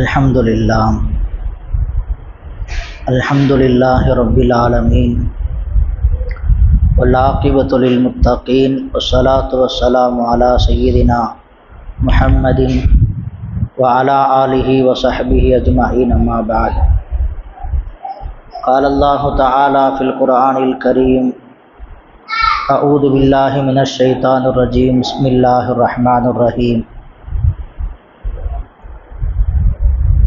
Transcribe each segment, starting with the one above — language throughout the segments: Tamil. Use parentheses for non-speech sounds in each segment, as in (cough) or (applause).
الحمد للہ۔ الحمد للہ رب العالمین۔ ولاقبۃ للمتقین۔ وصلاۃ وسلام علیٰ سیدنا محمد وعلی علیہ وصحب اجمعین اما بعد۔ قال اللہ تعالیٰ فی القرآن الکریم اعوذ باللہ من الشیطان الرجیم۔ بسم اللہ الرحمن الرحیم۔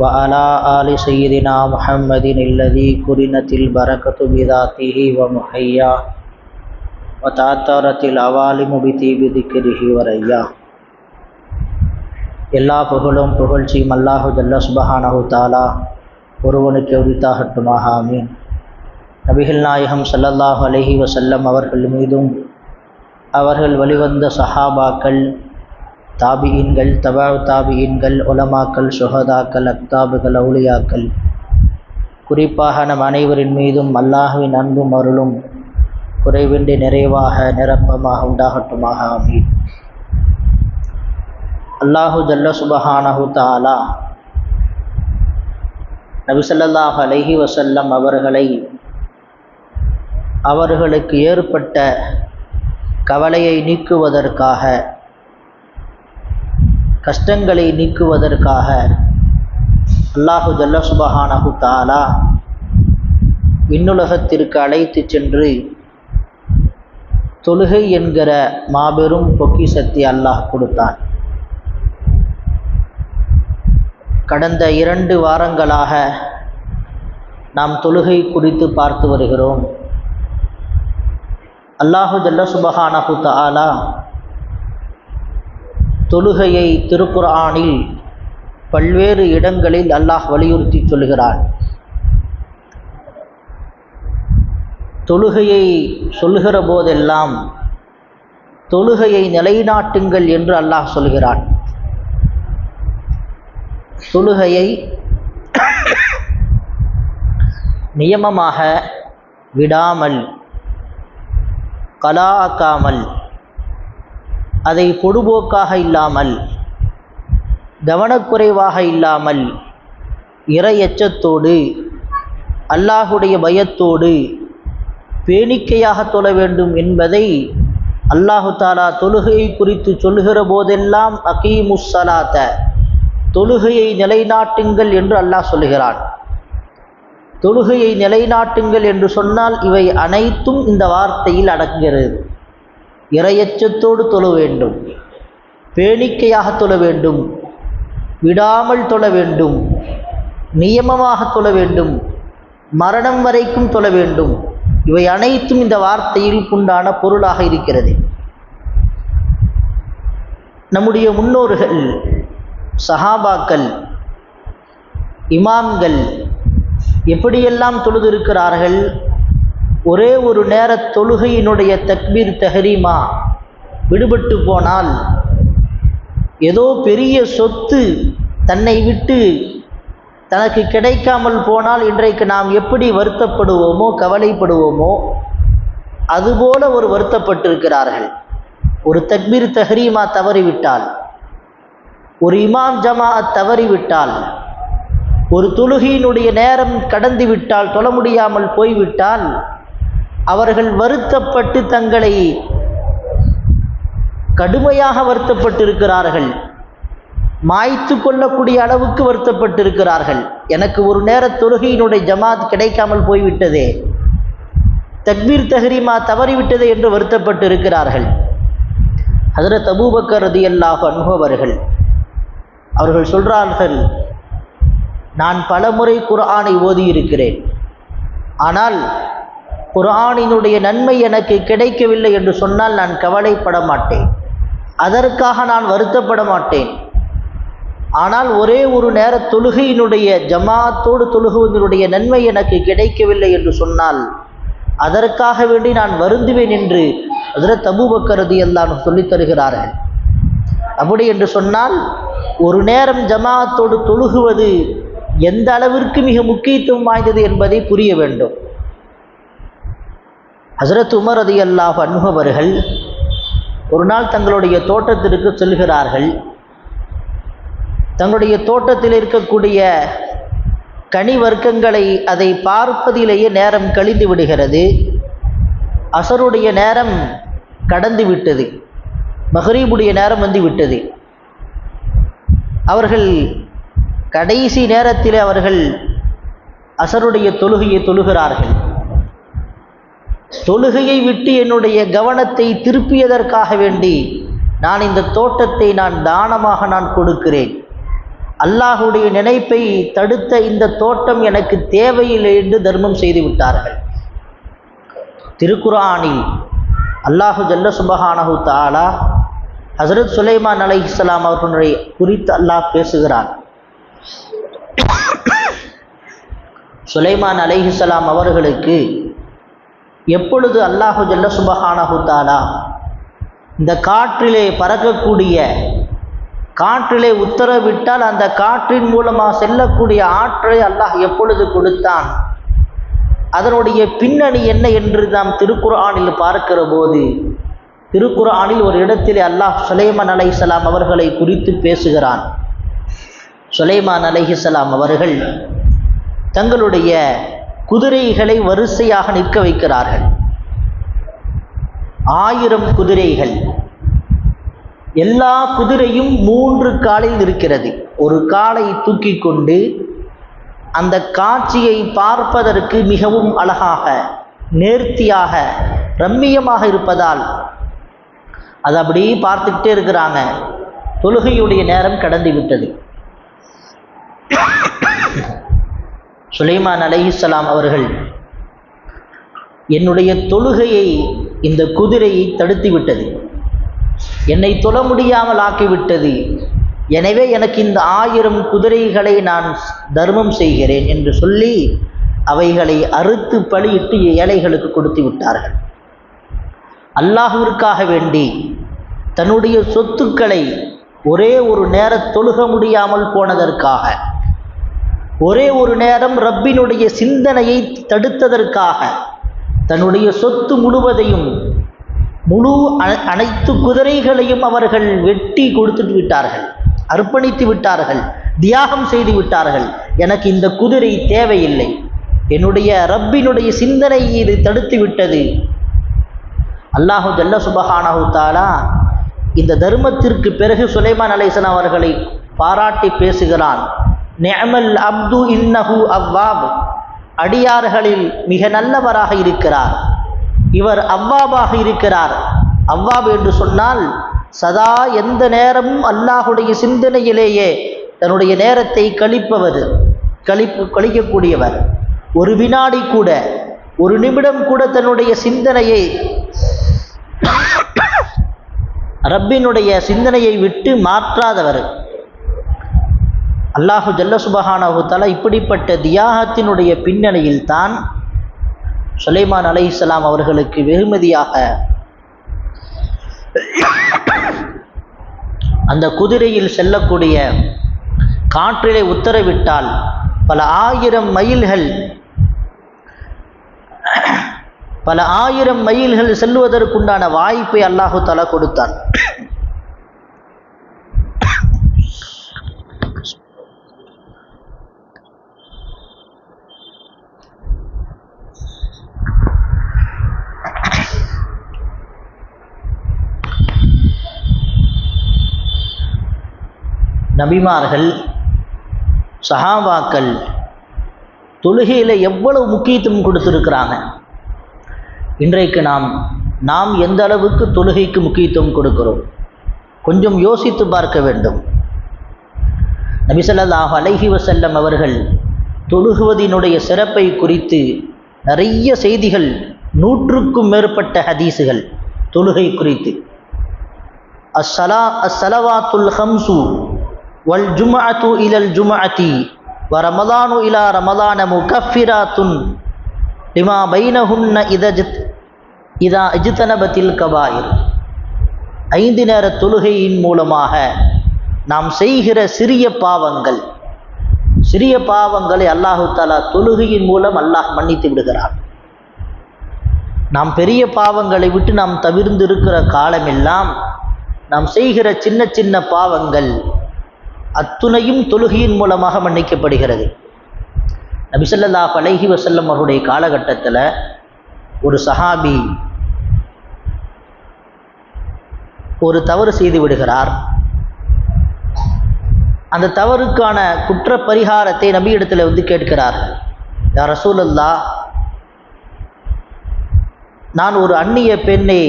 وعلى آل سيدنا محمد الذي كرنت البركة بذاته ومحيا وتعثرت العوالم بطيب ذكره وريا எல்லா புகழும் புகழ்ச்சியும் அல்லாஹு ஜல்ல சுபஹானஹு தாலா ஒருவனுக்கு உரித்தாகட்டுமாக ஆமீன் நபிகள் நாயகம் ஸல்லல்லாஹு அலைஹி வஸல்லம் அவர்கள் மீதும் அவர்கள் வழிவந்த சஹாபாக்கள் தாபியின்கள் தபா தாபியின்கள் உலமாக்கள் சுகதாக்கள் அக்தாபுகள் அவுளியாக்கள். குறிப்பாக நம் அனைவரின் மீதும் அல்லாஹுவின் அன்பும் அருளும் குறைவின்றி நிறைவாக நிரப்பமாக உண்டாகட்டுமாக. அமீன் அல்லாஹு ஜல்ல சுபஹானஹு தாலா நபிசல்லாஹ் அலஹி வசல்லம் அவர்களை அவர்களுக்கு ஏற்பட்ட கவலையை நீக்குவதற்காக கஷ்டங்களை நீக்குவதற்காக அல்லாஹு ஜல்ல சுபஹானஹு தாலா விண்ணுலகத்திற்கு அழைத்து சென்று தொழுகை என்கிற மாபெரும் பொக்கிசத்தை அல்லாஹ் கொடுத்தான். கடந்த இரண்டு வாரங்களாக நாம் தொழுகை குறித்து பார்த்து வருகிறோம். அல்லாஹு ஜல்ல சுபஹானஹு தாலா தொழுகையை திருக்குர்ஆனில் பல்வேறு இடங்களில் அல்லாஹ் வலியுறுத்தி சொல்கிறான் தொழுகையை சொல்லுகிற போதெல்லாம் தொழுகையை நிலைநாட்டுங்கள் என்று அல்லாஹ் சொல்கிறான். தொழுகையை நியமமாக விடாமல் கலாக்காமல் அதை பொடுபோக்காக இல்லாமல் கவனக்குறைவாக இல்லாமல் இறை எச்சத்தோடு அல்லாஹுடைய பயத்தோடு பேணிக்கையாக தொழ வேண்டும் என்பதை அல்லாஹு தாலா தொழுகையை குறித்து சொல்லுகிற போதெல்லாம் அகீமுசலாத்த தொழுகையை நிலைநாட்டுங்கள் என்று அல்லாஹ் சொல்லுகிறான். தொழுகையை நிலைநாட்டுங்கள் என்று சொன்னால் இவை அனைத்தும் இந்த வார்த்தையில் அடங்குகிறது. இரையச்சத்தோடு தொழ வேண்டும். பேணிக்கையாக தொழ வேண்டும். விடாமல் தொழ வேண்டும். நியமமாக தொழ வேண்டும். மரணம் வரைக்கும் தொழ வேண்டும். இவை அனைத்தும் இந்த வார்த்தையில் உண்டான பொருளாக இருக்கிறது. நம்முடைய முன்னோர்கள் சஹாபாக்கள் இமாம்கள் எப்படியெல்லாம் தொழுதிருக்கிறார்கள்? ஒரே ஒரு நேர தொழுகையினுடைய தக்பீர் தஹரீமா விடுபட்டு போனால் ஏதோ பெரிய சொத்து தன்னை விட்டு தனக்கு கிடைக்காமல் போனால் இன்றைக்கு நாம் எப்படி வருத்தப்படுவோமோ கவலைப்படுவோமோ அதுபோல ஒரு வருத்தப்பட்டிருக்கிறார்கள். ஒரு தக்பீர் தஹரீமா தவறிவிட்டால் ஒரு இமாம் ஜமா தவறிவிட்டால் ஒரு தொழுகையினுடைய நேரம் கடந்து விட்டால் தொழ முடியாமல் போய்விட்டால் அவர்கள் வருத்தப்பட்டு தங்களை கடுமையாக வருத்தப்பட்டிருக்கிறார்கள். மாய்த்து கொள்ளக்கூடிய அளவுக்கு வருத்தப்பட்டிருக்கிறார்கள். எனக்கு ஒரு நேர தொழுகையினுடைய ஜமாத் கிடைக்காமல் போய்விட்டதே. தக்பீர் தஹரீமா தவறிவிட்டதே என்று வருத்தப்பட்டு இருக்கிறார்கள் அதில் அபூபக்கர் ரதி அல்லாஹ் அனுபவர்கள் அவர்கள் சொல்கிறார்கள் நான் பலமுறை குர்ஆனை ஓதியிருக்கிறேன். ஆனால் குரானினுடைய நன்மை எனக்கு கிடைக்கவில்லை என்று சொன்னால் நான் கவலைப்பட மாட்டேன். அதற்காக நான் வருத்தப்பட மாட்டேன். ஆனால் ஒரே ஒரு நேர தொழுகையினுடைய ஜமாத்தோடு தொழுகுவதனுடைய நன்மை எனக்கு கிடைக்கவில்லை என்று சொன்னால் அதற்காக வேண்டி நான் வருந்துவேன் என்று அதில் தபுபக்கரது எல்லாம் சொல்லித் தருகிறார்கள். அப்படி என்று சொன்னால் ஒரு நேரம் ஜமாத்தோடு தொழுகுவது எந்த அளவிற்கு மிக முக்கியத்துவம் வாய்ந்தது என்பதை புரிய வேண்டும். ஹசரத் உமர் அதி அல்லாஹ் அனுபவர்கள் ஒரு நாள் தங்களுடைய தோட்டத்திற்கு செல்கிறார்கள். தங்களுடைய தோட்டத்தில் இருக்கக்கூடிய கனி வர்க்கங்களை அதை பார்ப்பதிலேயே நேரம் கழிந்து விடுகிறது. அசருடைய நேரம் கடந்து விட்டது. மஹரீபுடைய நேரம் வந்து விட்டது. அவர்கள் கடைசி நேரத்தில் அவர்கள் அசருடைய தொழுகையை தொழுகிறார்கள். தொழுகையை விட்டு என்னுடைய கவனத்தை திருப்பியதற்காக வேண்டி நான் இந்த தோட்டத்தை நான் தானமாக நான் கொடுக்கிறேன். அல்லாஹுடைய நினைப்பை தடுத்த இந்த தோட்டம் எனக்கு தேவையில்லை என்று தர்மம் செய்து விட்டார்கள். திருக்குரானில் அல்லாஹு ஜல்ல சுபஹானஹு தாலா ஹசரத் சுலைமான் அலை இஸ்லாம் அவர்களுடைய குறித்து அல்லாஹ் பேசுகிறான். சுலைமான் அலைஹிஸ்லாம் அவர்களுக்கு எப்பொழுது அல்லாஹு ஜல்ல சுபஹானஹு தாலா இந்த காற்றிலே பறக்கக்கூடிய காற்றிலே உத்தரவிட்டால் அந்த காற்றின் மூலமாக செல்லக்கூடிய ஆற்றலை அல்லாஹ் எப்பொழுது கொடுத்தான்? அதனுடைய பின்னணி என்ன என்று நாம் திருக்குர்ஆனில் பார்க்கிற போது திருக்குர்ஆனில் ஒரு இடத்திலே அல்லாஹ் சுலைமான் அலைஹிஸ்லாம் அவர்களை குறித்து பேசுகிறான். சுலைமான் அலைஹிஸ்லாம் அவர்கள் தங்களுடைய குதிரைகளை வரிசையாக நிற்க வைக்கிறார்கள். ஆயிரம் குதிரைகள். எல்லா குதிரையும் மூன்று காலில் இருக்கிறது ஒரு காலை தூக்கி கொண்டு அந்த காட்சியை பார்ப்பதற்கு மிகவும் அழகாக நேர்த்தியாக ரம்மியமாக இருப்பதால் அது அப்படியே பார்த்துக்கிட்டே இருக்கிறாங்க. தொழுகையுடைய நேரம் கடந்து விட்டது. சுலைமான் அலைஹிஸ்ஸலாம் அவர்கள் என்னுடைய தொழுகையை இந்த குதிரையை தடுத்து விட்டது என்னை தொழ முடியாமல் ஆக்கிவிட்டது. எனவே எனக்கு இந்த ஆயிரம் குதிரைகளை நான் தர்மம் செய்கிறேன் என்று சொல்லி அவைகளை அறுத்து பலியிட்டு ஏழைகளுக்கு கொடுத்து விட்டார்கள். அல்லாஹுவிற்காக வேண்டி தன்னுடைய சொத்துக்களை ஒரே ஒரு நேர தொழுக முடியாமல் போனதற்காக ஒரே ஒரு நேரம் ரப்பினுடைய சிந்தனையை தடுத்ததற்காக தன்னுடைய சொத்து முழுவதையும் முழு அனைத்து குதிரைகளையும் அவர்கள் வெட்டி கொடுத்துட்டு விட்டார்கள் அர்ப்பணித்து விட்டார்கள் தியாகம் செய்து விட்டார்கள். எனக்கு இந்த குதிரை தேவையில்லை. என்னுடைய ரப்பினுடைய சிந்தனை இது தடுத்து விட்டது. அல்லாஹு ஜல்ல சுபஹானஹு தாலா இந்த தர்மத்திற்கு பிறகு சுலைமான் அலைசன் அவர்களை பாராட்டி பேசுகிறான். நெமல் அப்து இன்னஹு அவ்வாப். அடியார்களில் மிக நல்லவராக இருக்கிறார். இவர் அவ்வாபாக இருக்கிறார். அவ்வாப் என்று சொன்னால் சதா எந்த நேரமும் அல்லாஹுடைய சிந்தனையிலேயே தன்னுடைய நேரத்தை கழிப்பவர் கழிப்பு கழிக்கக்கூடியவர். ஒரு வினாடி கூட ஒரு நிமிடம் கூட தன்னுடைய சிந்தனையை ரப்பினுடைய சிந்தனையை விட்டு மாற்றாதவர். அல்லாஹு ஜல்ல சுபஹானஹு இப்படிப்பட்ட தியாகத்தினுடைய பின்னணியில் தான் சுலைமான் அலை இஸ்லாம் அவர்களுக்கு வெகுமதியாக அந்த குதிரையில் செல்லக்கூடிய காற்றிலே உத்தரவிட்டால் பல ஆயிரம் மைல்கள் பல ஆயிரம் மைல்கள் செல்வதற்குண்டான வாய்ப்பை அல்லாஹு தலா கொடுத்தான். நபிமார்கள் சஹாபாக்கள் தொழுகையில் எவ்வளவு முக்கியத்துவம் கொடுத்துருக்குறாங்க? இன்றைக்கு நாம் நாம் எந்த அளவுக்கு தொழுகைக்கு முக்கியத்துவம் கொடுக்கிறோம்? கொஞ்சம் யோசித்து பார்க்க வேண்டும். நபிசல்லாஹ் அலைஹி வசல்லம் அவர்கள் தொழுகுவதினுடைய சிறப்பை குறித்து நிறைய செய்திகள் நூற்றுக்கும் மேற்பட்ட ஹதீஸுகள் தொழுகை குறித்து. அஸ்ஸலா அஸ்ஸலவாத்துல் ஹம்சு வல் ஜும்அத்து இலல் ஜும்அத்தி வ ரமதானு இலா ரமலான முகஃபிராத்துன் லிமா பைனஹுன்ன இதஜித் இதா இஜித்தனபத்தில் கபாயிர் ஐந்து நேர தொழுகையின் மூலமாக நாம் செய்கிற சிறிய பாவங்கள் சிறிய பாவங்களை அல்லாஹு தாலா தொழுகையின் மூலம் அல்லாஹ் மன்னித்து விடுகிறான். நாம் பெரிய பாவங்களை விட்டு நாம் தவிர்ந்து இருக்கிற காலமெல்லாம் நாம் செய்கிற சின்ன சின்ன பாவங்கள் அத்துணையும் தொழுகையின் மூலமாக மன்னிக்கப்படுகிறது. நபிசல்லா பலகி வசல்லம் அவருடைய காலகட்டத்தில் ஒரு சஹாபி ஒரு தவறு செய்து விடுகிறார். அந்த தவறுக்கான குற்ற பரிகாரத்தை நபியிடத்தில் வந்து கேட்கிறார். யார் ரசூலல்லா நான் ஒரு அந்நிய பெண்ணை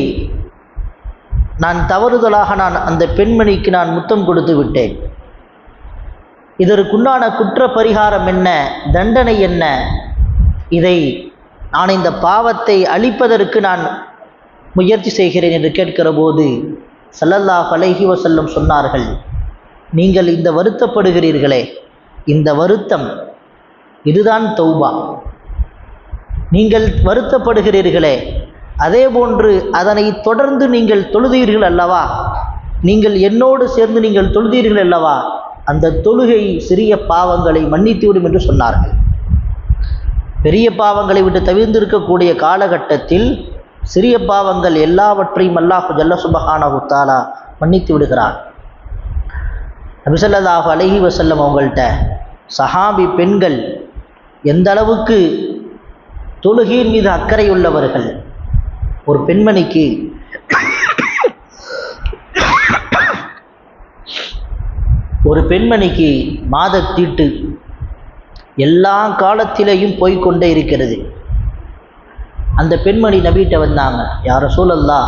நான் தவறுதலாக நான் அந்த பெண்மணிக்கு நான் முத்தம் கொடுத்து விட்டேன். இதற்குண்டான குற்ற பரிகாரம் என்ன? தண்டனை என்ன? இதை நான் இந்த பாவத்தை அழிப்பதற்கு நான் முயற்சி செய்கிறேன் என்று கேட்கிற போது சல்லல்லாஹ் பலகி வசல்லம் சொன்னார்கள் நீங்கள் இந்த வருத்தப்படுகிறீர்களே இந்த வருத்தம் இதுதான் தௌபா. நீங்கள் வருத்தப்படுகிறீர்களே அதே போன்று அதனை தொடர்ந்து நீங்கள் தொழுதீர்கள் அல்லவா? நீங்கள் என்னோடு சேர்ந்து நீங்கள் தொழுதீர்கள் அல்லவா? அந்த தொழுகை சிறிய பாவங்களை மன்னித்துவிடும் என்று சொன்னார்கள். பெரிய பாவங்களை விட்டு தவிர்ந்திருக்கக்கூடிய காலகட்டத்தில் சிறிய பாவங்கள் எல்லாவற்றையும் அல்லாஹு ஜல்ல சுபகான உத்தாலா மன்னித்து விடுகிறான். நபிசல்லாஹு அலஹி வசல்லம் அவங்கள்ட்ட சஹாபி பெண்கள் எந்த அளவுக்கு தொழுகையின் மீது அக்கறை உள்ளவர்கள் ஒரு பெண்மணிக்கு ஒரு பெண்மணிக்கு மாதத்தீட்டு எல்லா காலத்திலேயும் போய்கொண்டே இருக்கிறது. அந்த பெண்மணி நபிகிட்ட வந்தாங்க யார சூழல்லா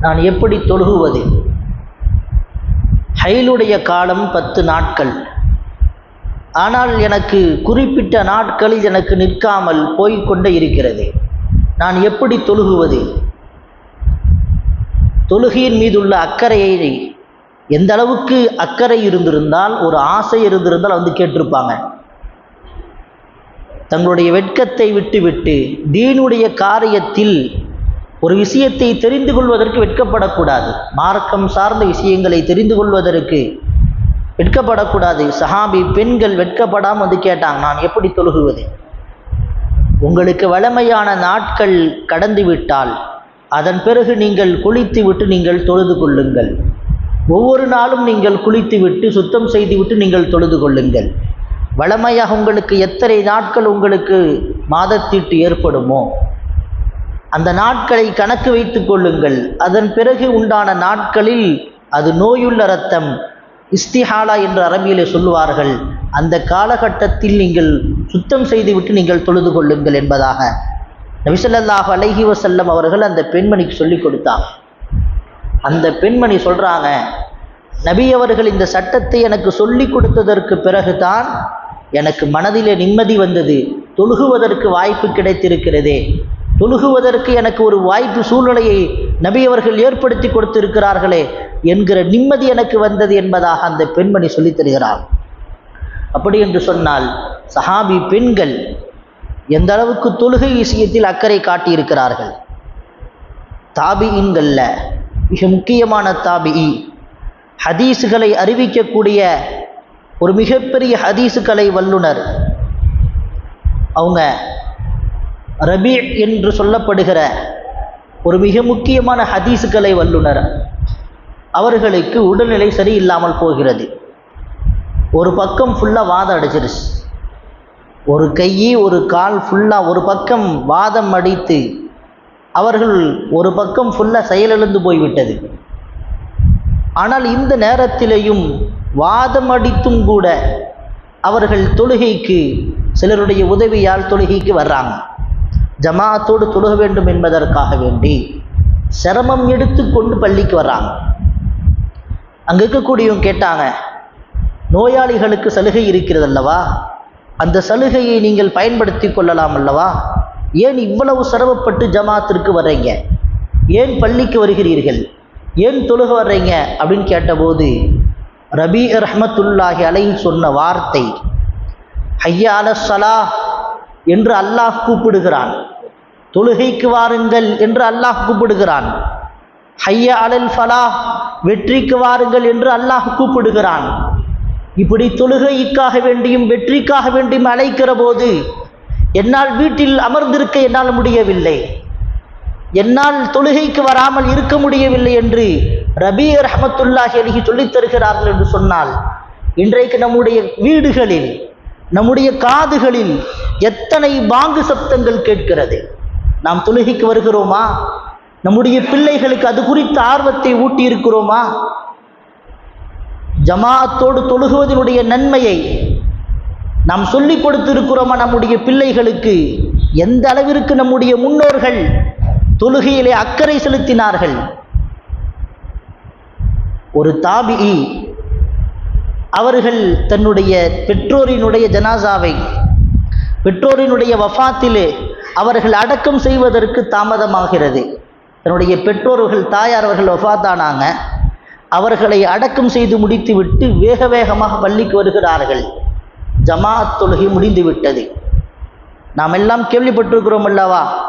நான் எப்படி தொழுகுவது? ஹைலுடைய காலம் பத்து நாட்கள். ஆனால் எனக்கு குறிப்பிட்ட நாட்களில் எனக்கு நிற்காமல் போய்கொண்டே இருக்கிறது. நான் எப்படி தொழுகுவது? தொழுகையின் மீதுள்ள அக்கறையை எந்த அளவுக்கு அக்கறை இருந்திருந்தால் ஒரு ஆசை இருந்திருந்தால் வந்து கேட்டிருப்பாங்க. தங்களுடைய வெட்கத்தை விட்டுவிட்டு தீனுடைய காரியத்தில் ஒரு விஷயத்தை தெரிந்து கொள்வதற்கு வெட்கப்படக்கூடாது. மார்க்கம் சார்ந்த விஷயங்களை தெரிந்து கொள்வதற்கு வெட்கப்படக்கூடாது. சஹாபி பெண்கள் வெட்கப்படாமல் வந்து கேட்டாங்க நான் எப்படி தொழுகுவது? உங்களுக்கு வளமையான நாட்கள் கடந்துவிட்டால் அதன் பிறகு நீங்கள் குளித்து விட்டு நீங்கள் தொழுது கொள்ளுங்கள். ஒவ்வொரு நாளும் நீங்கள் குளித்து விட்டு சுத்தம் செய்துவிட்டு நீங்கள் தொழுது கொள்ளுங்கள். வளமையாக உங்களுக்கு எத்தனை நாட்கள் உங்களுக்கு மாதத்தீட்டு ஏற்படுமோ அந்த நாட்களை கணக்கு வைத்து கொள்ளுங்கள். அதன் பிறகு உண்டான நாட்களில் அது நோயுள்ள ரத்தம் இஸ்திஹாலா என்று அரபியிலே சொல்லுவார்கள். அந்த காலகட்டத்தில் நீங்கள் சுத்தம் செய்துவிட்டு நீங்கள் தொழுது கொள்ளுங்கள் என்பதாக. நபிசல்லாஹ் அலஹி வசல்லம் அவர்கள் அந்த பெண்மணிக்கு சொல்லி கொடுத்தார். அந்த பெண்மணி சொல்கிறாங்க நபி அவர்கள் இந்த சட்டத்தை எனக்கு சொல்லி கொடுத்ததற்கு பிறகுதான் எனக்கு மனதிலே நிம்மதி வந்தது. தொழுகுவதற்கு வாய்ப்பு கிடைத்திருக்கிறதே. தொழுகுவதற்கு எனக்கு ஒரு வாய்ப்பு சூழ்நிலையை நபி அவர்கள் ஏற்படுத்தி கொடுத்திருக்கிறார்களே என்கிற நிம்மதி எனக்கு வந்தது என்பதாக அந்த பெண்மணி சொல்லித் தருகிறார் அப்படி என்று சொன்னால் சஹாபி பெண்கள் எந்த அளவுக்கு தொழுகை விஷயத்தில் அக்கறை காட்டியிருக்கிறார்கள்? தாபியின்களில் மிக முக்கியமான தாபிஇ. ஹதீஸுகளை அறிவிக்கக்கூடிய ஒரு மிகப்பெரிய ஹதீஸுகளை வல்லுனர். அவங்க ரபி என்று சொல்லப்படுகிற ஒரு மிக முக்கியமான ஹதீஸுகளை வல்லுனர். அவர்களுக்கு உடல்நிலை சரியில்லாமல் போகிறது. ஒரு பக்கம் ஃபுல்லாக வாதம் அடிச்சிருச்சு ஒரு கையை ஒரு கால் ஃபுல்லாக ஒரு பக்கம் வாதம் அடித்து அவர்கள் ஒரு பக்கம் ஃபுல்லாக செயலிழந்து போய்விட்டது. ஆனால் இந்த நேரத்திலேயும் வாதம் அடித்தும் கூட அவர்கள் தொழுகைக்கு சிலருடைய உதவியால் தொழுகைக்கு வர்றாங்க. ஜமாத்தோடு தொழுக வேண்டும் என்பதற்காக வேண்டி சிரமம் எடுத்து கொண்டு பள்ளிக்கு வர்றாங்க. அங்கே இருக்கக்கூடியவங்க கேட்டாங்க நோயாளிகளுக்கு சலுகை இருக்கிறது அல்லவா? அந்த சலுகையை நீங்கள் பயன்படுத்தி கொள்ளலாம் அல்லவா? ஏன் இவ்வளவு சிரமப்பட்டு ஜமாத்திற்கு வர்றீங்க? ஏன் பள்ளிக்கு வருகிறீர்கள்? ஏன் தொழுக வர்றீங்க? அப்படின்னு கேட்டபோது ரபி ரஹமத்துல்லாஹி அலைஹி சொன்ன வார்த்தை ஹையா அலஸ்ஸலா என்று அல்லாஹ் கூப்பிடுகிறான். தொழுகைக்கு வாருங்கள் என்று அல்லாஹ் கூப்பிடுகிறான். ஹையா அலல் ஃபலா வெற்றிக்கு வாருங்கள் என்று அல்லாஹ் கூப்பிடுகிறான். இப்படி தொழுகைக்காக வேண்டியும் வெற்றிக்காக வேண்டியும் அழைக்கிற போது என்னால் வீட்டில் அமர்ந்திருக்க என்னால் முடியவில்லை. என்னால் தொழுகைக்கு வராமல் இருக்க முடியவில்லை என்று ரபி ரஹமத்துல்லாஹி அலிஹி சொல்லித் தருகிறார்கள் என்று சொன்னால் இன்றைக்கு நம்முடைய வீடுகளில் நம்முடைய காதுகளில் எத்தனை பாங்கு சப்தங்கள் கேட்கிறது. நாம் தொழுகைக்கு வருகிறோமா? நம்முடைய பிள்ளைகளுக்கு அது குறித்த ஆர்வத்தை ஊட்டி இருக்கிறோமா ஜமாத்தோடு தொழுகுவதனுடைய நன்மையை நாம் சொல்லிக் கொடுத்திருக்கிறோமா நம்முடைய பிள்ளைகளுக்கு? எந்த அளவிற்கு நம்முடைய முன்னோர்கள் தொழுகையிலே அக்கறை செலுத்தினார்கள்? ஒரு தாபிஇ அவர்கள் தன்னுடைய பெற்றோரினுடைய ஜனாசாவை பெற்றோரினுடைய வஃத்திலே அவர்கள் அடக்கம் செய்வதற்கு தாமதமாகிறது. தன்னுடைய பெற்றோர்கள் தாயார் அவர்கள் வஃபாத்தானாங்க. அவர்களை அடக்கம் செய்து முடித்துவிட்டு வேக வேகமாக பள்ளிக்கு வருகிறார்கள். ஜமாஅத் தொழுகை முடிந்து விட்டது. நாம் எல்லாம் கேள்விப்பட்டிருக்கிறோம் அல்லவா?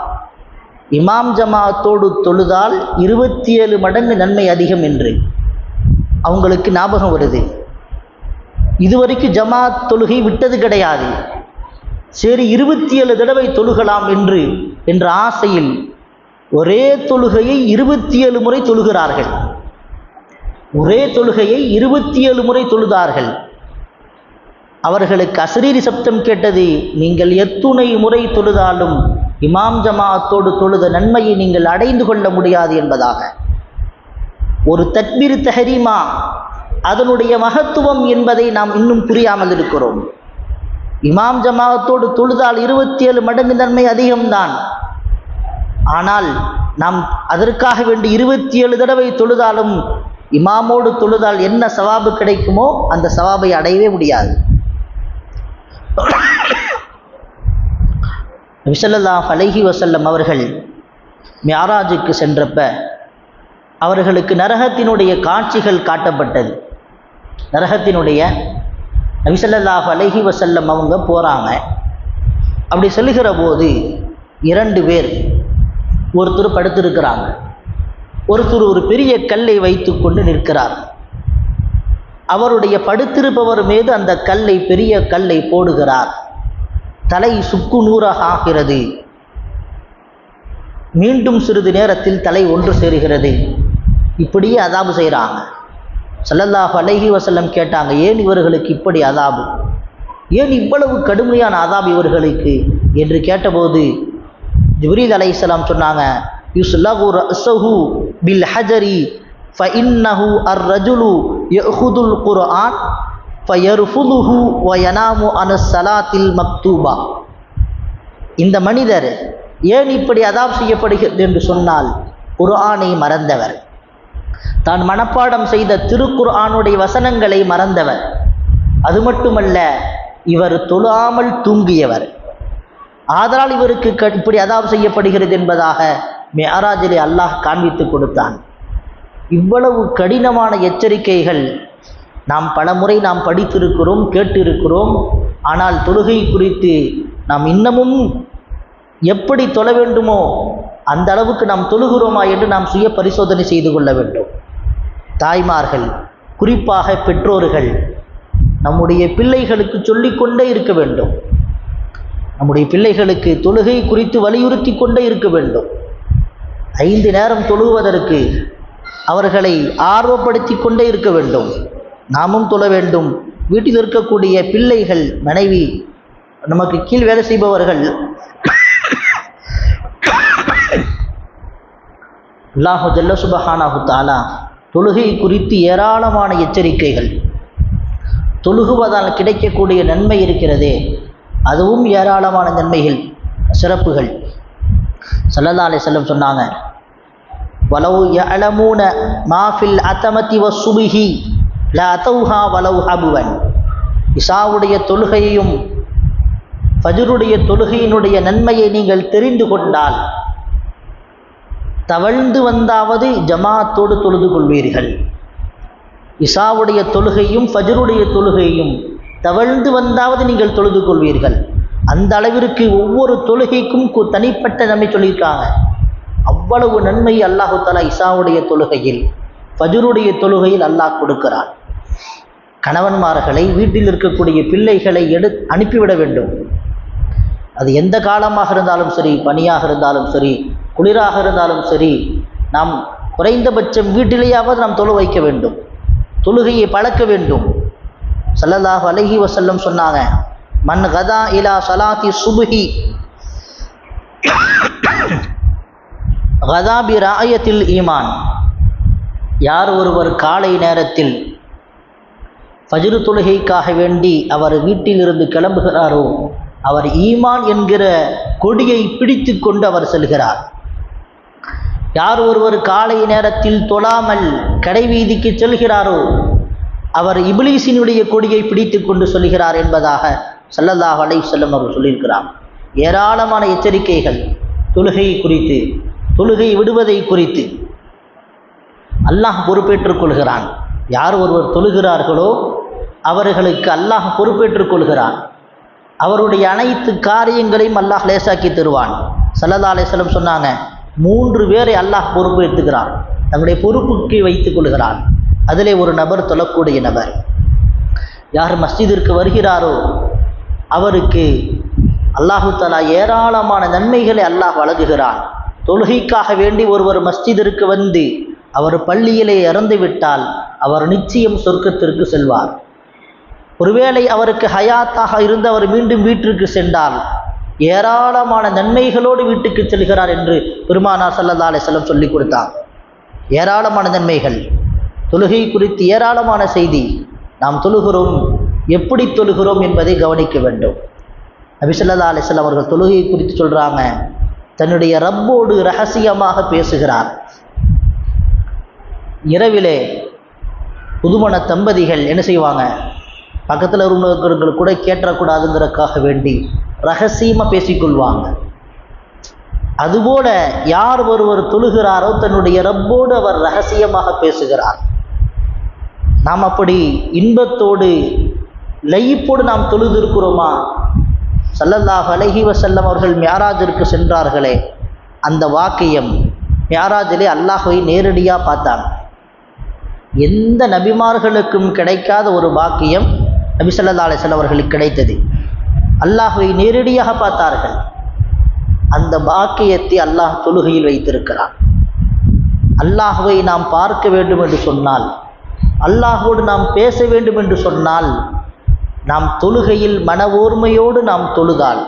இமாம் ஜமாஅத்தோடு தொழுதால் இருபத்தி ஏழு மடங்கு நன்மை அதிகம் என்று. அவங்களுக்கு ஞாபகம் வருது. இதுவரைக்கும் ஜமாத் தொழுகை விட்டது கிடையாது. சரி இருபத்தி ஏழு தடவை தொழுகலாம் என்று என்ற ஆசையில் ஒரே தொழுகையை இருபத்தி ஏழு முறை தொழுகிறார்கள். ஒரே தொழுகையை இருபத்தி ஏழு முறை தொழுதார்கள். அவர்களுக்கு அசரீரி சப்தம் கேட்டது நீங்கள் எத்துணை முறை தொழுதாலும் இமாம் ஜமாத்தோடு தொழுத நன்மையை நீங்கள் அடைந்து கொள்ள முடியாது என்பதாக. ஒரு தக்பீர் தஹரீமா அதனுடைய மகத்துவம் என்பதை நாம் இன்னும் புரியாமல் இருக்கிறோம். இமாம் ஜமாஅத்தோடு தொழுதால் இருபத்தி ஏழு மடங்கு நன்மை அதிகம்தான். ஆனால் நாம் அதற்காக வேண்டி இருபத்தி ஏழு தடவை தொழுதாலும் இமாமோடு தொழுதால் என்ன சவாபு கிடைக்குமோ அந்த சவாபை அடையவே முடியாது. விசல்லல்லாஹ் அலைஹி வசல்லம் அவர்கள் மியாராஜுக்கு சென்றப்ப அவர்களுக்கு நரகத்தினுடைய காட்சிகள் காட்டப்பட்டது. நரகத்தினுடைய நபிசல்லாஹ் அலஹி வசல்லம் அவங்க போகிறாங்க அப்படி சொல்லுகிற போது இரண்டு பேர் ஒருத்தர் படுத்திருக்கிறாங்க. ஒருத்தர் ஒரு பெரிய கல்லை வைத்து கொண்டு நிற்கிறார். அவருடைய படுத்திருப்பவர் மீது அந்த கல்லை பெரிய கல்லை போடுகிறார். தலை சுக்கு நூறாக ஆகிறது. மீண்டும் சிறிது நேரத்தில் தலை ஒன்று சேருகிறது. இப்படியே அதாபு செய்கிறாங்க சல்லல்லாஹ் அலஹி வசல்லம் கேட்டாங்க ஏன் இவர்களுக்கு இப்படி அதாபு? ஏன் இவ்வளவு கடுமையான அதாபு இவர்களுக்கு? என்று கேட்டபோது ஜிப்ரீத் அலை இஸ்லாம் சொன்னாங்க யுஸ்லகு ரஸஹு பில் ஹஜரி ஃபஇன்னஹு அர் ரஜுலு யஹுதுல் குர்ஆன் ஃபயர்ஃபுதுஹு வ வயனாமு அனு சலாத்தில் மக்தூபா. இந்த மனிதர் ஏன் இப்படி அதாப் செய்யப்படுகிறது என்று சொன்னால் குர்ஆனை மறந்தவர். தான் மனப்பாடம் செய்த திருக்குர்ஆனுடைய வசனங்களை மறந்தவர். அது மட்டுமல்ல இவர் தொழாமல் தூங்கியவர். ஆதலால் இவருக்கு இப்படி அதாப் செய்யப்படுகிறது என்பதாக மெஹராஜிலே அல்லாஹ் காண்பித்து கொடுத்தான். இவ்வளவு கடினமான எச்சரிக்கைகள் நாம் பலமுறை நாம் படித்திருக்கிறோம் கேட்டிருக்கிறோம். ஆனால் தொழுகை குறித்து நாம் இன்னமும் எப்படி தொழ வேண்டுமோ அந்த அளவுக்கு நாம் தொழுகிறோமா என்று நாம் சுய பரிசோதனை செய்து கொள்ள வேண்டும். தாய்மார்கள் குறிப்பாக பெற்றோர்கள் நம்முடைய பிள்ளைகளுக்கு சொல்லிக்கொண்டே இருக்க வேண்டும். நம்முடைய பிள்ளைகளுக்கு தொழுகை குறித்து வலியுறுத்தி கொண்டே இருக்க வேண்டும். ஐந்து நேரம் தொழுவதற்கு அவர்களை ஆர்வப்படுத்தி கொண்டே இருக்க வேண்டும். நாமும் தொழ வேண்டும். வீட்டில் இருக்கக்கூடிய பிள்ளைகள் மனைவி நமக்கு கீழ் வேலை செய்பவர்கள் அல்லாஹு ஜல்ல சுபஹானாஹு தாலா தொழுகை குறித்து ஏராளமான எச்சரிக்கைகள். தொழுகுவதால் கிடைக்கக்கூடிய நன்மை இருக்கிறதே. அதுவும் ஏராளமான நன்மைகள் சிறப்புகள். சல்லல்லா அலி செல்லம் சொன்னாங்க வலவு அலமூன மாஃபில் அத்தமத்தி வசுபிஹி ல அதௌஹா வலவு ஹபுவன் இசாவுடைய தொழுகையையும் ஃபஜருடைய தொழுகையினுடைய நன்மையை நீங்கள் தெரிந்து கொண்டால் தவழ்ந்து வந்தாவது ஜமாத்தோடு தொழுது கொள்வீர்கள். இசாவுடைய தொழுகையும் ஃபஜருடைய தொழுகையும் தவழ்ந்து வந்தாவது நீங்கள் தொழுது கொள்வீர்கள். அந்த அளவிற்கு ஒவ்வொரு தொழுகைக்கும் கு- தனிப்பட்ட நன்மை சொல்லியிருக்காங்க. அவ்வளவு நன்மை அல்லாஹு தலா இசாவுடைய தொழுகையில் ஃபஜருடைய தொழுகையில் அல்லாஹ் கொடுக்கிறான். கணவன்மார்களை வீட்டில் இருக்கக்கூடிய பிள்ளைகளை எடு அனுப்பிவிட வேண்டும். அது எந்த காலமாக இருந்தாலும் சரி பனியாக இருந்தாலும் சரி குளிராக இருந்தாலும் சரி நாம் குறைந்தபட்சம் வீட்டிலேயாவது நாம் தொழு வைக்க வேண்டும். தொழுகையை பழக்க வேண்டும். சல்லதாக அலைஹி வசல்லம் சொன்னாங்க மன் கதா இலா சலாத்தி சுபுகி கதாபி ராயத்தில் ஈமான். யார் ஒருவர் காலை நேரத்தில் ஃபஜ்ரு தொழுகைக்காக வேண்டி அவர் வீட்டிலிருந்து கிளம்புகிறாரோ அவர் ஈமான் என்கிற கொடியை பிடித்து கொண்டு அவர் செல்கிறார். யார் ஒருவர் காலை நேரத்தில் தொழாமல் கடைவீதிக்கு செல்கிறாரோ அவர் இபிலீசினுடைய கொடியை பிடித்து கொண்டு சொல்கிறார் என்பதாக ஸல்லல்லாஹு செல்லும் அவர் சொல்லியிருக்கிறார். ஏராளமான எச்சரிக்கைகள் தொழுகை குறித்து தொழுகை விடுவதை குறித்து. அல்லாஹ் பொறுப்பேற்றுக் கொள்கிறான். யார் ஒருவர் தொழுகிறார்களோ அவர்களுக்கு அல்லாஹ் பொறுப்பேற்றுக் கொள்கிறான். அவருடைய அனைத்து காரியங்களையும் அல்லாஹ் லேசாக்கி தருவான். சல்லல்லா அலைஹிஸ்ஸலாம் சொன்னாங்க மூன்று பேரை அல்லாஹ் பொறுப்பேற்றுகிறான். தன்னுடைய பொறுப்புக்கு வைத்துக் கொள்கிறான். அதிலே ஒரு நபர் தொழக்கூடிய நபர். யார் மஸ்ஜிதிற்கு வருகிறாரோ அவருக்கு அல்லாஹு தலா ஏராளமான நன்மைகளை அல்லாஹ் வழங்குகிறான். தொழுகைக்காக வேண்டி ஒருவர் மஸ்ஜிதிற்கு வந்து அவர் பள்ளியிலே இறந்து விட்டால் அவர் நிச்சயம் சொர்க்கத்திற்கு செல்வார். ஒருவேளை அவருக்கு ஹயாத்தாக இருந்து அவர் மீண்டும் வீட்டிற்கு சென்றால் ஏராளமான நன்மைகளோடு வீட்டுக்கு செல்கிறார் என்று பெருமானா ஸல்லல்லாஹு அலைஹி சொல்லி சொல்லிக் கொடுத்தார். ஏராளமான நன்மைகள். தொழுகை குறித்து ஏராளமான செய்தி. நாம் தொழுகிறோம். எப்படி தொழுகிறோம் என்பதை கவனிக்க வேண்டும். நபிசல்லா ஸல்லல்லாஹு அவர்கள் தொழுகை குறித்து சொல்கிறாங்க தன்னுடைய ரப்போடு ரகசியமாக பேசுகிறார். இரவிலே புதுமண தம்பதிகள் என்ன செய்வாங்க? பக்கத்தில் இருக்கிறவங்க கூட கேட்டக்கூடாதுங்கிறதுக்காக வேண்டி ரகசியமாக பேசிக்கொள்வாங்க. அதுபோல யார் ஒருவர் தொழுகிறாரோ தன்னுடைய ரப்போடு அவர் ரகசியமாக பேசுகிறார். நாம் அப்படி இன்பத்தோடு லயிப்போடு நாம் தொழுதிருக்கிறோமா? சல்லல்லாஹ் அலஹி வசல்லம் அவர்கள் மியாராஜிற்கு சென்றார்களே அந்த வாக்கியம் மியாராஜிலே அல்லாஹுவை நேரடியாக பார்த்தாங்க எந்த நபிமார்களுக்கும் கிடைக்காத ஒரு வாக்கியம் நபி ஸல்லல்லாஹு அலைஹி அவர்களுக்கு கிடைத்தது. அல்லாஹுவை நேரடியாக பார்த்தார்கள். அந்த வாக்கியத்தை அல்லாஹ் தொழுகையில் வைத்திருக்கிறான். அல்லாஹுவை நாம் பார்க்க வேண்டும் என்று சொன்னால் அல்லாஹோடு நாம் பேச வேண்டும் என்று சொன்னால் நாம் தொழுகையில் மன ஓர்மையோடு நாம் தொழுதால்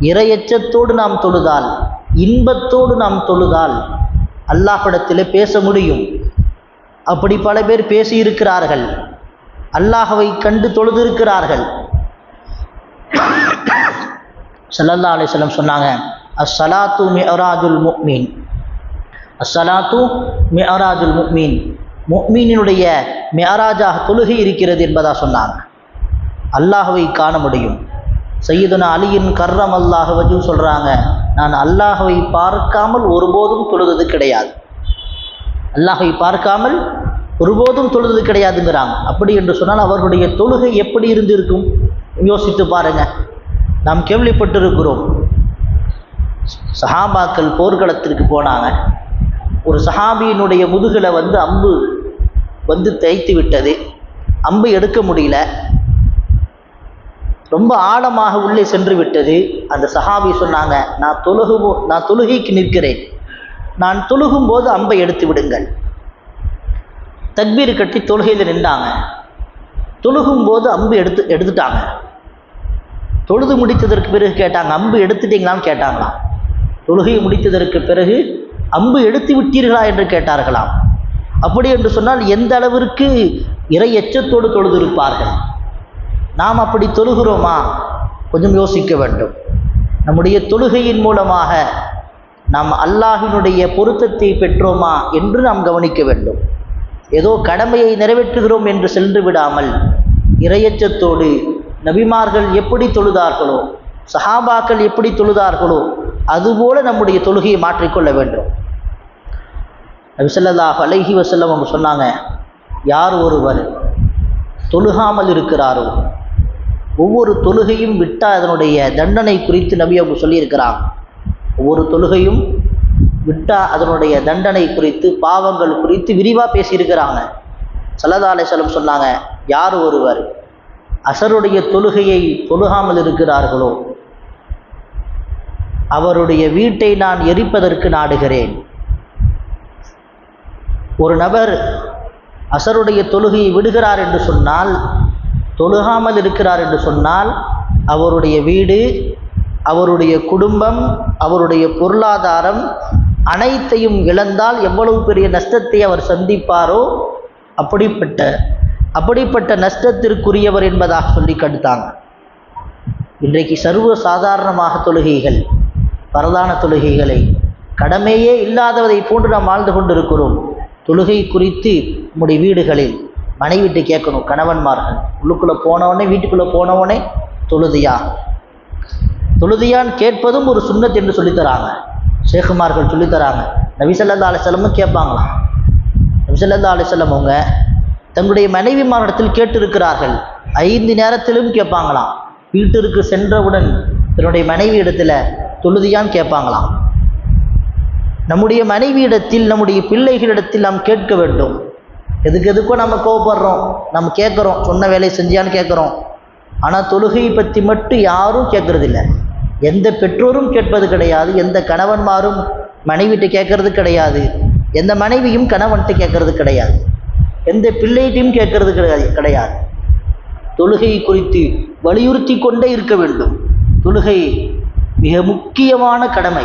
இரையச்சத்தோடு நாம் தொழுதால் இன்பத்தோடு நாம் தொழுதால் அல்லாஹ்விடத்திலே பேச முடியும். அப்படி பல பேர் பேசியிருக்கிறார்கள். அல்லாஹவை கண்டு தொழுதிருக்கிறார்கள். சல்லல்லா அலிஸ்லம் சொன்னாங்க அஸ்ஸலாத்து மிஅராஜுல் முக்மீன் அஸ்ஸலாத்து மிஅராஜுல் முக்மீன் முக்மீனினுடைய மிஅராஜாக தொழுகை இருக்கிறது என்பதாக சொன்னாங்க. அல்லாஹவை காண முடியும். சையதுனா அலியின் கர்ரம் அல்லாஹவஜும் சொல்கிறாங்க நான் அல்லாஹவை பார்க்காமல் ஒருபோதும் தொழுது கிடையாது. அல்லாஹை பார்க்காமல் ஒருபோதும் தொழுது கிடையாதுங்கிறாங்க. அப்படி என்று சொன்னால் அவர்களுடைய தொழுகை எப்படி இருந்திருக்கும்? யோசித்து பாருங்க. நாம் கேள்விப்பட்டிருக்கிறோம். சஹாபாக்கள் போர்க்களத்திற்கு போனாங்க. ஒரு சஹாபியினுடைய முதுகில் வந்து அம்பு வந்து தேய்த்து விட்டது. அம்பு எடுக்க முடியல. ரொம்ப ஆழமாக உள்ளே சென்று விட்டது. அந்த சஹாபி சொன்னாங்க நான் தொழுகு நான் தொழுகைக்கு நிற்கிறேன். நான் தொழுகும்போது அம்பை எடுத்து விடுங்கள். தக்பீர் கட்டி தொழுகையில் நின்றாங்க. தொழுகும்போது அம்பு எடுத்து எடுத்துட்டாங்க. தொழுது முடித்ததற்கு பிறகு கேட்டாங்க அம்பு எடுத்துட்டீங்களான்னு கேட்டாங்களாம். தொழுகை முடித்ததற்கு பிறகு அம்பு எடுத்து விட்டீர்களா என்று கேட்டார்களாம். அப்படி என்று சொன்னால் எந்த அளவிற்கு இறை எச்சத்தோடு தொழுதிருப்பார்கள் நாம் அப்படி தொழுகிறோமா? கொஞ்சம் யோசிக்க வேண்டும். நம்முடைய தொழுகையின் மூலமாக நாம் அல்லாஹினுடைய பொருத்தத்தை பெற்றோமா என்று நாம் கவனிக்க வேண்டும். ஏதோ கடமையை நிறைவேற்றுகிறோம் என்று சென்று விடாமல் இரையச்சத்தோடு நபிமார்கள் எப்படி தொழுதார்களோ சஹாபாக்கள் எப்படி தொழுதார்களோ அதுபோல நம்முடைய தொழுகையை மாற்றிக்கொள்ள வேண்டும். நபி ஸல்லல்லாஹு அலைஹி வஸல்லம் அவங்க சொன்னாங்க யார் ஒருவர் தொழுகாமல் இருக்கிறாரோ ஒவ்வொரு தொழுகையும் விட்டால் அதனுடைய தண்டனை குறித்து நபி அவங்க சொல்லியிருக்கிறாங்க ஒவ்வொரு தொழுகையும் விட்டால் அதனுடைய தண்டனை குறித்து பாவங்கள் குறித்து விரிவாக பேசியிருக்கிறாங்க. சல்லா அலிஸ்லம் சொன்னாங்க யார் ஒருவர் அசருடைய தொழுகையை தொழுகாமல் இருக்கிறார்களோ அவருடைய வீட்டை நான் எரிப்பதற்கு நாடுகிறேன். ஒரு நபர் அசருடைய தொழுகையை விடுகிறார் என்று சொன்னால் தொழுகாமல் இருக்கிறார் என்று சொன்னால் அவருடைய வீடு அவருடைய குடும்பம் அவருடைய பொருளாதாரம் அனைத்தையும் இழந்தால் எவ்வளவு பெரிய நஷ்டத்தை அவர் சந்திப்பாரோ அப்படிப்பட்ட அப்படிப்பட்ட நஷ்டத்திற்குரியவர் என்பதாக சொல்லி கடுத்தாங்க. இன்றைக்கு சர்வ சாதாரணமாக தொழுகைகள் பரதான தொழுகைகளை கடமையே இல்லாதவதை போன்று நாம் வாழ்ந்து கொண்டிருக்கிறோம். தொழுகை குறித்து நம்முடைய வீடுகளில் மனைவிட்டு கேட்கணும் கணவன்மார்கள். உள்ளுக்குள்ளே போனவனே வீட்டுக்குள்ளே போனவனே தொழுதியா? தொழுதியான்னு கேட்பதும் ஒரு சுண்ணத் என்று சொல்லித்தராங்க. ஷேகுமார்கள் சொல்லித்தராங்க. நபிசல்லா அலிசல்லமும் கேட்பாங்களாம். நபிசல்லா அலிசல்லம் அவங்க தங்களுடைய மனைவிமாரிடத்தில் கேட்டிருக்கிறார்கள். ஐந்து நேரத்திலும் கேட்பாங்களாம். வீட்டிற்கு சென்றவுடன் தன்னுடைய மனைவி இடத்துல தொழுதியான்னு கேட்பாங்களாம். நம்முடைய மனைவியிடத்தில் நம்முடைய பிள்ளைகளிடத்தில் நாம் கேட்க வேண்டும். எதுக்கு எதுக்கோ நம்ம கோவப்படுறோம். நம்ம கேட்குறோம். சொன்ன வேலையை செஞ்சியான்னு கேட்குறோம். ஆனால் தொழுகையை பற்றி மட்டும் யாரும் கேட்குறதில்ல. எந்த பெற்றோரும் கேட்பது கிடையாது. எந்த கணவன்மாரும் மனைவிட்டு கேட்கறது கிடையாது. எந்த மனைவியும் கணவன்ட்டு கேட்கறது கிடையாது. எந்த பிள்ளைகிட்டையும் கேட்கறது கிடையாது கிடையாது. தொழுகை குறித்து வலியுறுத்தி கொண்டே இருக்க வேண்டும். தொழுகை மிக முக்கியமான கடமை.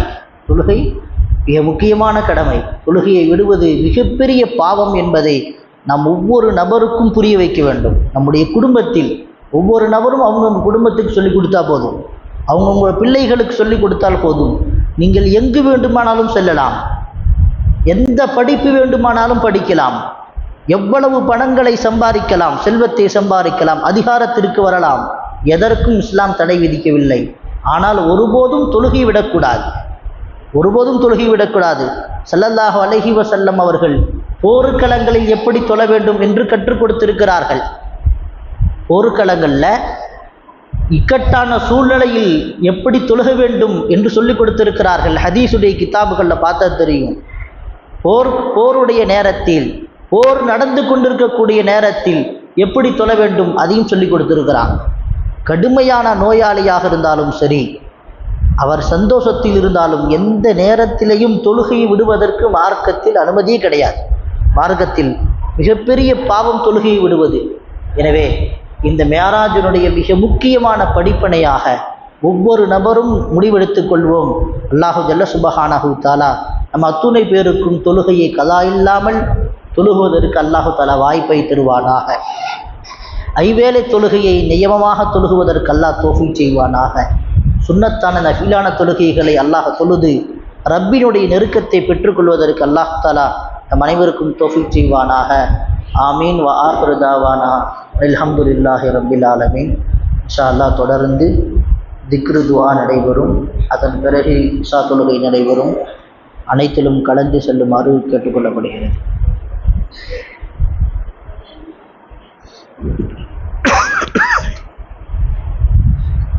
தொழுகை மிக முக்கியமான கடமை. தொழுகையை விடுவது மிகப்பெரிய பாவம் என்பதை நாம் ஒவ்வொரு நபருக்கும் புரிய வைக்க வேண்டும். நம்முடைய குடும்பத்தில் ஒவ்வொரு நபரும் அவங்கவுங்க குடும்பத்துக்கு சொல்லிக் கொடுத்தா போதும். அவங்கவுங்க பிள்ளைகளுக்கு சொல்லிக் கொடுத்தால் போதும். நீங்கள் எங்கு வேண்டுமானாலும் செல்லலாம். எந்த படிப்பு வேண்டுமானாலும் படிக்கலாம். எவ்வளவு பணங்களை சம்பாதிக்கலாம் செல்வத்தை சம்பாதிக்கலாம் அதிகாரத்திற்கு வரலாம். எதற்கும் இஸ்லாம் தடை விதிக்கவில்லை. ஆனால் ஒருபோதும் தொழுகை விடக்கூடாது. ஒருபோதும் தொழுகை விடக்கூடாது. ஸல்லல்லாஹு அலைஹி வஸல்லம் அவர்கள் போர்க்களங்களில் எப்படி தொழ வேண்டும் என்று கற்றுக் கொடுத்திருக்கிறார்கள். போர்க்களங்களில் இக்கட்டான சூழ்நிலையில் எப்படி தொழுக வேண்டும் என்று சொல்லிக் கொடுத்திருக்கிறார்கள். ஹதீஸுடைய கிதாபுகளில் பார்த்தா தெரியும். போர் போருடைய நேரத்தில் போர் நடந்து கொண்டிருக்கக்கூடிய நேரத்தில் எப்படி தொழ வேண்டும் அதையும் சொல்லிக் கொடுத்திருக்கிறாங்க கடுமையான நோயாளியாக இருந்தாலும் சரி அவர் சந்தோஷத்தில் இருந்தாலும் எந்த நேரத்திலையும் தொழுகை விடுவதற்கு மார்க்கத்தில் அனுமதியே கிடையாது. மார்க்கத்தில் மிகப்பெரிய பாவம் தொழுகையை விடுவது. எனவே இந்த மேராஜனுடைய மிக முக்கியமான படிப்பனையாக ஒவ்வொரு நபரும் முடிவெடுத்துக் கொள்வோம். அல்லாஹு ஜல்ல சுபஹானஹு தாலா நம் அத்துணை பேருக்கும் தொழுகையை கதா இல்லாமல் தொழுகுவதற்கு அல்லாஹு தாலா வாய்ப்பை தருவானாக. ஐவேளை தொழுகையை நியமமாக தொழுகுவதற்கு அல்லாஹ் தோஃபி செய்வானாக. சுண்ணத்தான நஃபிலான தொழுகைகளை அல்லாஹ் தொழுது ரப்பினுடைய நெருக்கத்தை பெற்றுக்கொள்வதற்கு அல்லாஹ் தாலா நம் அனைவருக்கும் தோஃபிக் செய்வானாக. ஆமீன். வ ஆஃபருதாவானா அல்ஹம்துல்லாஹி ரபில் ஆலமீன். இன்ஷா அல்லா தொடர்ந்து திக்ரு துவா நடைபெறும். அதன் பிறகு இஷா தொழுகை நடைபெறும். அனைத்திலும் கலந்து செல்லுமாறு கேட்டுக்கொள்ளப்படுகிறது.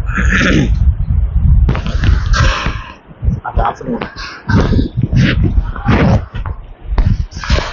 (coughs) அது ஆஃபர்